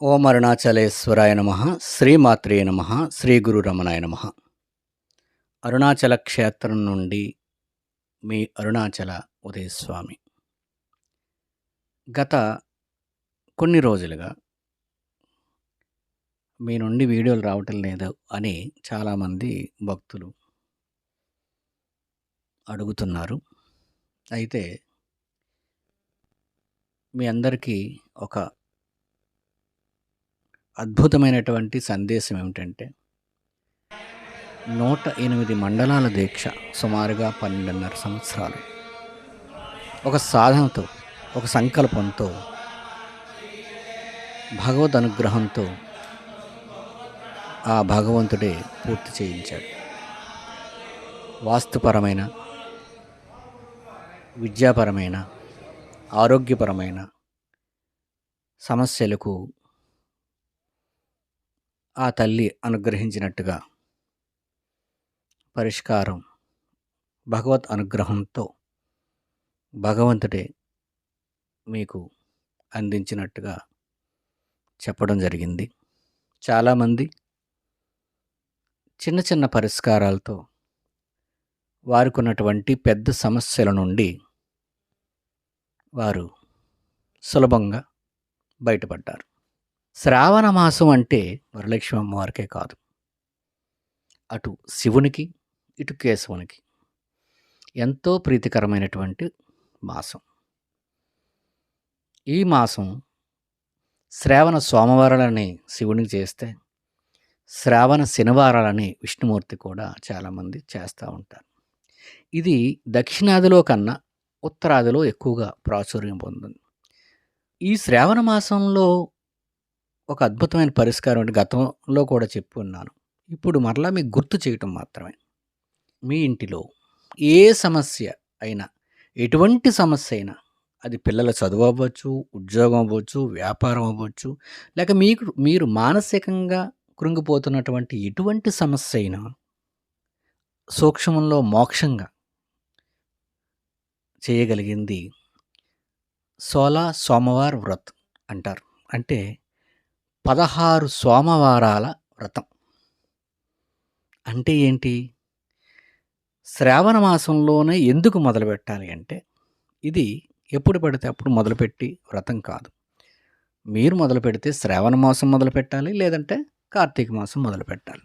ఓం అరుణాచలేశ్వరాయ నమ శ్రీమాత్రే నమ శ్రీ గురు రమణాయ నమ. అరుణాచల క్షేత్రం నుండి మీ అరుణాచల ఉదయస్వామి. గత కొన్ని రోజులుగా మీ నుండి వీడియోలు రావటం లేదు అని చాలామంది భక్తులు అడుగుతున్నారు. అయితే మీ అందరికీ ఒక అద్భుతమైనటువంటి సందేశం ఏమిటంటే నూట ఎనిమిది మండలాల దీక్ష సుమారుగా పన్నెండున్నర సంవత్సరాలు. ఒక సాధనతో ఒక సంకల్పంతో భగవద్ అనుగ్రహంతో ఆ భగవంతుడే పూర్తి చేయించాడు. వాస్తుపరమైన విద్యాపరమైన ఆరోగ్యపరమైన సమస్యలకు ఆ తల్లి అనుగ్రహించినట్టుగా పరిష్కారం భగవత్ అనుగ్రహంతో భగవంతుడే మీకు అందించినట్టుగా చెప్పడం జరిగింది. చాలామంది చిన్న చిన్న పరిష్కారాలతో వారుకున్నటువంటి పెద్ద సమస్యల నుండి వారు సులభంగా బయటపడ్డారు. శ్రావణ మాసం అంటే వరలక్ష్మి అమ్మవారికే కాదు. అటు శివునికి ఇటు కేశవునికి ఎంతో ప్రీతికరమైనటువంటి మాసం. ఈ మాసం శ్రావణ సోమవారాలని శివునికి చేస్తే శ్రావణ శనివారాలని విష్ణుమూర్తి కూడా చాలామంది చేస్తూ ఉంటారు. ఇది దక్షిణాదిలో కన్నా ఉత్తరాదిలో ఎక్కువగా ప్రాచుర్యం పొందింది ఈ శ్రావణ మాసంలో ఒక అద్భుతమైన పరిష్కారం అంటే గతంలో కూడా చెప్పుకున్నాను ఇప్పుడు మరలా మీకు గుర్తు చేయటం మాత్రమే. మీ ఇంటిలో ఏ సమస్య అయినా ఎటువంటి సమస్య అయినా అది పిల్లల చదువు అవ్వచ్చు ఉద్యోగం అవ్వచ్చు వ్యాపారం అవ్వచ్చు లేక మీకు మీరు మానసికంగా కృంగిపోతున్నటువంటి ఎటువంటి సమస్య అయినా సూక్ష్మంలో మోక్షంగా చేయగలిగింది సోలా సోమవార్ వ్రత్ అంటారు. అంటే పదహారు సోమవారాల వ్రతం. అంటే ఏంటి? శ్రావణ మాసంలోనే ఎందుకు మొదలుపెట్టాలి అంటే ఇది ఎప్పుడు పడితే అప్పుడు మొదలుపెట్టి వ్రతం కాదు. మీరు మొదలు పెడితే శ్రావణ మాసం మొదలు పెట్టాలి లేదంటే కార్తీక మాసం మొదలు పెట్టాలి.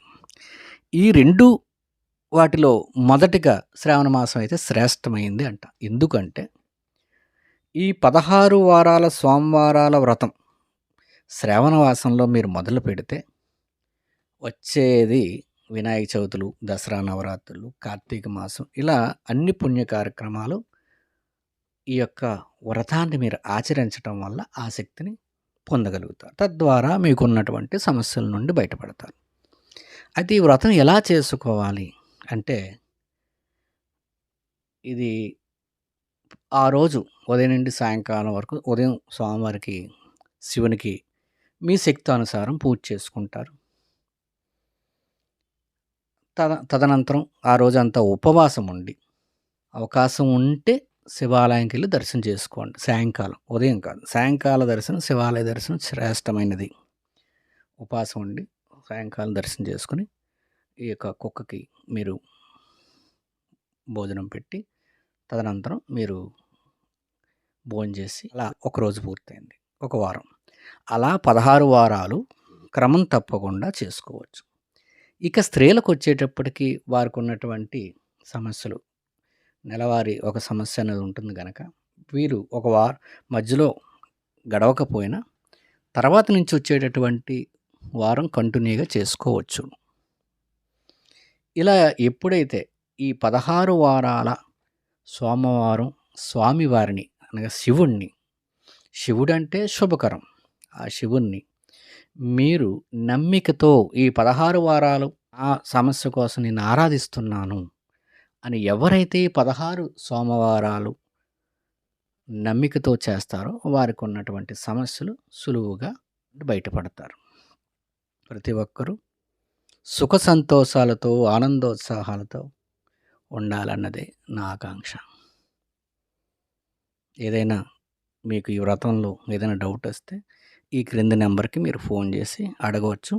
ఈ రెండు వాటిలో మొదటిగా శ్రావణ మాసం అయితే శ్రేష్టమైంది అంట. ఎందుకంటే ఈ పదహారు వారాల సోమవారాల వ్రతం శ్రావణవాసంలో మీరు మొదలు పెడితే వచ్చేది వినాయక చవితులు దసరా నవరాత్రులు కార్తీక మాసం ఇలా అన్ని పుణ్య కార్యక్రమాలు ఈ యొక్క వ్రతాన్ని మీరు ఆచరించడం వల్ల ఆసక్తిని పొందగలుగుతారు. తద్వారా మీకున్నటువంటి సమస్యల నుండి బయటపడతారు. అయితే ఈ వ్రతం ఎలా చేసుకోవాలి అంటే ఇది ఆ రోజు ఉదయం నుండి సాయంకాలం వరకు ఉదయం స్వామివారికి శివునికి మీ శక్తి అనుసారం పూజ చేసుకుంటారు. తద తదనంతరం ఆ రోజంతా ఉపవాసం ఉండి అవకాశం ఉంటే శివాలయంకి వెళ్ళి దర్శనం చేసుకోండి. సాయంకాలం ఉదయం కాదు సాయంకాల దర్శనం శివాలయ దర్శనం శ్రేష్టమైనది. ఉపవాసం ఉండి సాయంకాలం దర్శనం చేసుకుని ఈ యొక్క కుక్కకి మీరు భోజనం పెట్టి తదనంతరం మీరు భోజనం చేసి అలా ఒకరోజు పూర్తయింది. ఒక వారం. అలా పదహారు వారాలు క్రమం తప్పకుండా చేసుకోవచ్చు. ఇక స్త్రీలకు వచ్చేటప్పటికి వారికి ఉన్నటువంటి సమస్యలు. నెలవారీ ఒక సమస్య అనేది ఉంటుంది కనుక వీరు ఒక వార మధ్యలో గడవకపోయినా తర్వాత నుంచి వచ్చేటటువంటి వారం కంటిన్యూగా చేసుకోవచ్చు. ఇలా ఎప్పుడైతే ఈ పదహారు వారాల సోమవారం స్వామివారిని అనగా శివుణ్ణి శివుడంటే శుభకరం. ఆ శివుణ్ణి. మీరు నమ్మికతో ఈ పదహారు వారాలు ఆ సమస్య కోసం నేను ఆరాధిస్తున్నాను అని ఎవరైతే ఈ పదహారు సోమవారాలు నమ్మికతో చేస్తారో వారికి ఉన్నటువంటి సమస్యలు సులువుగా బయటపడతారు. ప్రతి ఒక్కరూ సుఖ సంతోషాలతో ఆనందోత్సాహాలతో ఉండాలన్నదే నా ఆకాంక్ష. ఏదైనా మీకు ఈ వ్రతంలో ఏదైనా డౌట్ వస్తే ఈ క్రింది నెంబర్‌కి మీరు ఫోన్ చేసి అడగవచ్చు.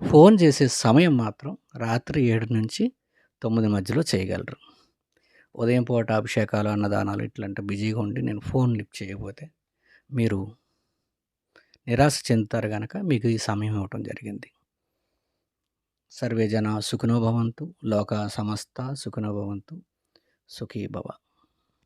ఫోన్ చేసే సమయం మాత్రం రాత్రి 7-9 మధ్యలో చేయగలరు. ఉదయం పూట అభిషేకాలు, అన్నదానాలు ఇట్లాంటి బిజీగా ఉండి నేను ఫోన్ లిఫ్ట్ చేయకపోతే మీరు నిరాశ చెందుతారు కనుక మీకు ఈ సమయం ఇవ్వటం జరిగింది. సర్వే జన సుఖనోభవంతు లోక సమస్త సుఖనోభవంతు సుఖీభవ సుఖీ భవ.